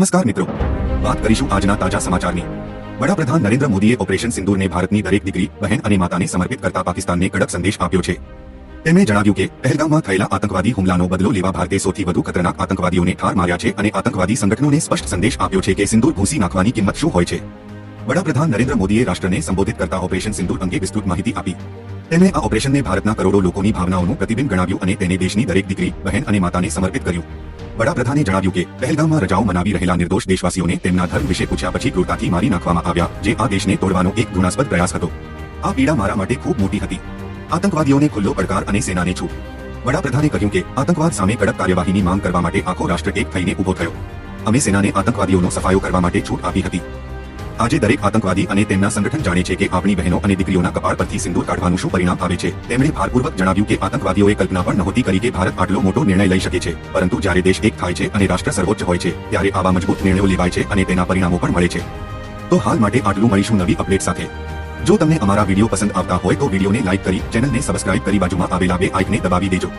નમસ્કાર મિત્રો. વાત કરીશું આજના તાજા સમાચારની. વડાપ્રધાન નરેન્દ્ર મોદીએ ઓપરેશન સિંદૂરને ભારતની દરેક દીકરી, બહેન અને માતાને સમર્પિત કરતા પાકિસ્તાનને કડક સંદેશ આપ્યો છે. તેમણે જણાવ્યું કે, પહેલગામમાં થયેલા આતંકવાદી હુમલાનો બદલો લેવા ભારતે સૌથી વધુ ખતરનાક આતંકવાદીઓને ઠાર માર્યા છે અને આતંકવાદી સંગઠનોને સ્પષ્ટ સંદેશ આપ્યો છે કે સિંદૂર ભૂસી નાખવાની કિંમત શું હોય છે. વડાપ્રધાન નરેન્દ્ર મોદીએ રાષ્ટ્રને સંબોધિત કરતા ઓપરેશન સિંદૂર અંગે વિસ્તૃત માહિતી આપી. તેમણે આ ઓપરેશનને ભારતના કરોડો લોકોની ભાવનાઓનું પ્રતિબિંબ ગણાવ્યું અને તેને દેશની દરેક દીકરી, બહેન અને માતાને સમર્પિત કર્યું. વડાપ્રધાને જણાવ્યું કે, પહેલગામમાં રજાઓ મનાવી રહેલા નિર્દોષ દેશવાસીઓને તેમના ધર્મ વિશે પૂછ્યા પછી ક્રૂરતાથી મારી નાખવામાં આવ્યા, જે આ દેશને તોડવાનો એક ઘૃણાસ્પદ પ્રયાસ હતો. આ પીડા મારા માટે ખૂબ મોટી હતી. આતંકવાદીઓને ખુલ્લો પડકાર અને સેનાને છૂટ. વડાપ્રધાને કહ્યું કે, આતંકવાદ સામે કડક કાર્યવાહીની માંગ કરવા માટે આખો રાષ્ટ્ર એક થઈને ઊભો થયો. અમે સેનાને આતંકવાદીઓનો સફાયો કરવા માટે છૂટ આપી હતી. આજે દરેક આતંકવાદી અને તેમના સંગઠન જાણે છે કે આપણી બહેનો અને દીકરીઓના કપાળ પરથી સિંદૂર કાઢવાનું શું પરિણામ આવે છે? તેમણે ભારપૂર્વક જણાવ્યું કે આતંકવાદીઓએ કલ્પના પણ નહોતી કરી કે ભારત આટલો મોટો નિર્ણય લઈ શકે છે. પરંતુ જ્યારે દેશ એક થાય છે અને રાષ્ટ્ર સર્વોચ્ચ હોય છે, ત્યારે આવા મજબૂત નિર્ણયો લેવાય છે અને તેના પરિણામો પણ મળે છે. તો હાલ માટે આટલું મળીશું નવી અપડેટ સાથે. જો તમને અમારા વીડિયો પસંદ આવતા હોય તો વિડીયોને લાઇક કરી, ચેનલને સબસ્ક્રાઇબ કરી બાજુમાં આવેલા બે આઇકને દબાવી દેજો.